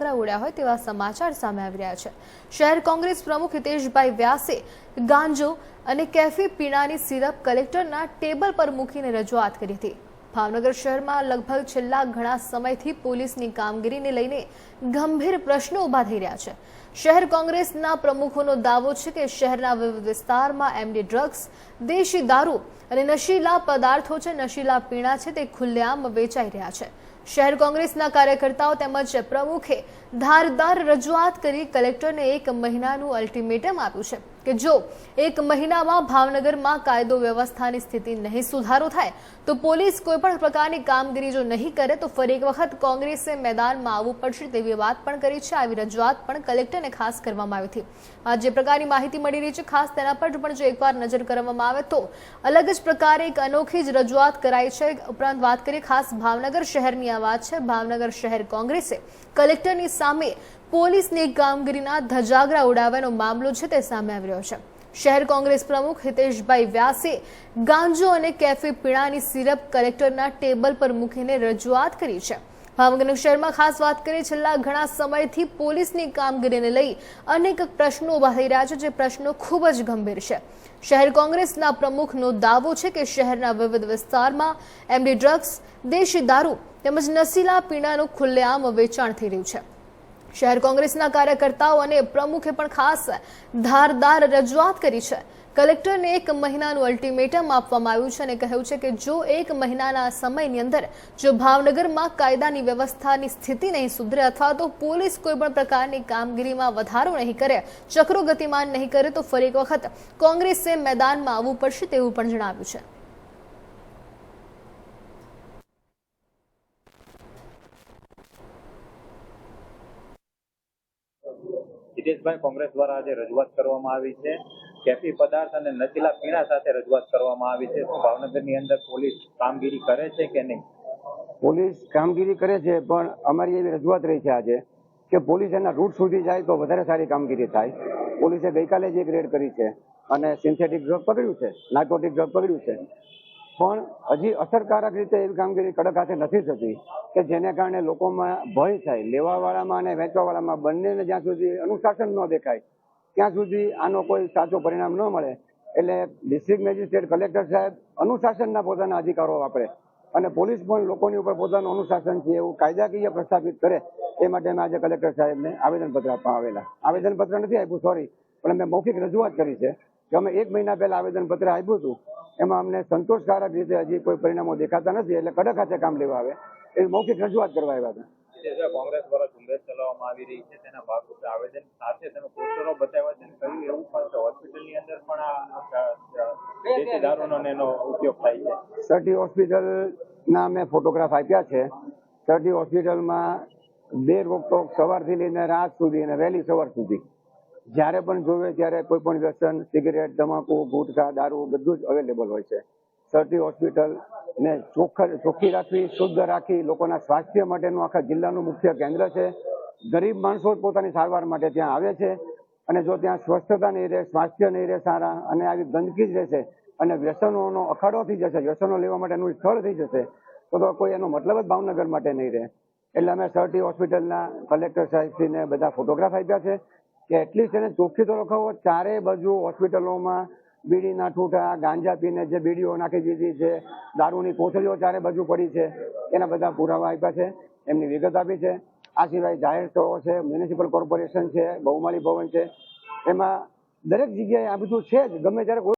ધજાગરા ઉડ્યા હોય તેવા સમાચાર સામે આવી રહ્યા છે. શહેર કોંગ્રેસ પ્રમુખ હિતેશભાઈ વ્યાસે ગાંજો અને કેફી પીણાની સિરપ કલેક્ટરના ટેબલ પર મૂકીને રજૂઆત કરી હતી. ભાવનગર શહેરમાં લગભગ છેલ્લા ઘણા સમયથી પોલીસની કામગીરીને લઈને ગંભીર પ્રશ્નો ઊભા થઈ રહ્યા છે. શહેર કોંગ્રેસના પ્રમુખોનો દાવો છે કે શહેરના વિવિધ વિસ્તારમાં એમડી ડ્રગ્સ, દેશી દારૂ અને નશીલા પદાર્થો છે, નશીલા પીણા છે તે ખુલ્લેઆમ વેચાઈ રહ્યા છે. શહેર કોંગ્રેસના કાર્યકર્તાઓ તેમજ પ્રમુખે ધારદાર રજૂઆત કરી કલેક્ટરને એક મહિનાનું અલ્ટિમેટમ આપ્યું છે કે જો એક મહિનામાં ભાવનગરમાં કાયદો વ્યવસ્થાની સ્થિતિ નહીં સુધારો થાય, તો પોલીસ કોઈપણ પ્રકારની કામગીરી જો નહીં કરે, તો ફરી એક વખત કોંગ્રેસે મેદાનમાં આવવું પડશે તેવી વાત પણ કરી છે. આવી રજૂઆત પણ કલેક્ટરને ખાસ કરવામાં આવી હતી. આ જે પ્રકારની માહિતી મળી રહી છે, ખાસ તેના પર પણ જો એકવાર નજર કરવામાં આવે તો અલગ જ પ્રકારે એક અનોખી જ રજૂઆત કરાઈ છે. ઉપરાંત વાત કરીએ ખાસ ભાવનગર શહેરની આ વાત છે. ભાવનગર શહેર કોંગ્રેસે કલેક્ટરની સામે પોલીસની કામગીરીના ધજાગરા ઉડાવવાનો મામલો છે તે સામે આવી રહ્યો છે. શહેર કોંગ્રેસ પ્રમુખ હિતેશભાઈ વ્યાસે ગાંજો અને કેફી પીણાની સિરપ કલેક્ટરના ટેબલ પર મૂકીને રજૂઆત કરી છે. ભાવનગર શહેરમાં ખાસ વાત કરીએ, છેલ્લા ઘણા સમયથી પોલીસની કામગીરીને લઈ અનેક પ્રશ્નો ઊભા થઈ રહ્યા છે, જે પ્રશ્નો ખૂબ જ ગંભીર છે. શહેર કોંગ્રેસના પ્રમુખનો દાવો છે કે શહેરના વિવિધ વિસ્તારમાં એમડી ડ્રગ્સ, દેશી દારૂ તેમજ નશીલા પીણાનું ખુલ્લેઆમ વેચાણ થઈ રહ્યું છે. શહેર કોંગ્રેસના કાર્યકર્તાઓ અને પ્રમુખે પણ ખાસ ધારદાર રજૂઆત કરી છે. કલેક્ટરને એક મહિનાનું અલ્ટિમેટમ આપવામાં આવ્યું છે અને કહ્યું છે કે જો એક મહિનાના સમયની અંદર જો ભાવનગરમાં કાયદાની વ્યવસ્થાની સ્થિતિ નહીં સુધરે અથવા તો પોલીસ કોઈ પણ પ્રકારની કામગીરીમાં વધારો નહીં કરે, ચક્રો ગતિમાન નહીં કરે, તો ફરી એક વખત કોંગ્રેસે મેદાનમાં આવવું પડશે તેવું પણ જણાવ્યું છે. હિતેશભાઈ કોંગ્રેસ દ્વારા આજે રજૂઆત કરવામાં આવી છે. કેફી પદાર્થ અને નશીલા પીણા સાથે રજૂઆત કરવામાં આવી છે. ભાવનગરની અંદર પોલીસ કામગીરી કરે છે કે નહીં? પોલીસ કામગીરી કરે છે, પણ અમારી એવી રજૂઆત રહી છે આજે કે પોલીસ એના રૂટ સુધી જાય તો વધારે સારી કામગીરી થાય. પોલીસે ગઈકાલે જ એક રેડ કરી છે અને સિન્થેટિક ડ્રગ પકડ્યું છે, નાર્કોટિક ડ્રગ પકડ્યું છે. પણ હજી અસરકારક રીતે એવી કામગીરી કડક હાથે નથી થતી કે જેને કારણે લોકોમાં ભય થાય. લેવાવાળામાં અને વેચવાવાળામાં બંનેને જ્યાં સુધી અનુશાસન ન દેખાય, ત્યાં સુધી આનો કોઈ સાચો પરિણામ ન મળે. એટલે ડિસ્ટ્રિક્ટ મેજિસ્ટ્રેટ કલેક્ટર સાહેબ અનુશાસનના પોતાના અધિકારો વાપરે અને પોલીસ પણ લોકોની ઉપર પોતાનું અનુશાસન છે એવું કાયદાકીય પ્રસ્થાપિત કરે એ માટે મેં આજે કલેક્ટર સાહેબને આવેદનપત્ર આપવા આવેલા. આવેદનપત્ર નથી આપ્યું સોરી પણ મેં મૌખિક રજૂઆત કરી છે. કે અમે એક મહિના પહેલા આવેદનપત્ર આપ્યું હતું એમાં અમને સંતોષકારક રીતે હજી કોઈ પરિણામો દેખાતા નથી એટલે કડક હાથે કામ લેવા આવે. એ મૌખિક રજૂઆત કરવા આવ્યા હતા. કોંગ્રેસ દ્વારા ઝુંબેશ ચલાવવામાં આવી રહી છે તેના ભાગરૂપે આવેદન સાથે તમે પોસ્ટરો બતાવ્યા છે કહ્યું એવું પણ હોસ્પિટલની અંદર પણ આ આ દેશી દારૂનો એનો ઉપયોગ થાય છે. સર્ટી હોસ્પિટલના મેં ફોટોગ્રાફ આપ્યા છે. સર્ટી હોસ્પિટલમાં બે રોકટોક સવારથી લઈને રાત સુધી અને વહેલી સવાર સુધી. જ્યારે પણ જોવે ત્યારે કોઈ પણ વ્યસન, સિગરેટ, તમાકુ, ગુટખા, દારૂ બધું જ અવેલેબલ હોય છે. સર્ટી હોસ્પિટલ ને ચોખ્ખા, ચોખ્ખી રાખવી, શુદ્ધ રાખી, લોકોના સ્વાસ્થ્ય માટેનું આખા જિલ્લાનું મુખ્ય કેન્દ્ર છે. ગરીબ માણસો પોતાની સારવાર માટે ત્યાં આવે છે અને જો ત્યાં સ્વસ્થતા નહીં રહે, સ્વાસ્થ્ય નહીં રહે સારા અને આવી ગંદકી જ રહેશે અને વ્યસનોનો અખાડો થઈ જશે, વ્યસનો લેવા માટેનું સ્થળ થઈ જશે, તો તો કોઈ એનો મતલબ જ ભાવનગર માટે નહીં રહે. એટલે અમે સરટી હોસ્પિટલના કલેક્ટર સાહેબશ્રીને બધા ફોટોગ્રાફ આપ્યા છે. કે એટલીસ્ટ એને ચોખ્ખી તો રખાવો ચારે બાજુ હોસ્પિટલોમાં બીડીના ઠૂઠા, ગાંજા પીને જે બીડીઓ નાખી દીધી છે, દારૂની કોથળીઓ ચારે બાજુ પડી છે, એના બધા પુરાવા આપ્યા છે, એમની વિગત આપી છે. આ સિવાય જાહેર સ્થળો છે, મ્યુનિસિપલ કોર્પોરેશન છે, બહુમાળી ભવન છે. એમાં દરેક જગ્યાએ આ બધું છે જ. ગમે ત્યારે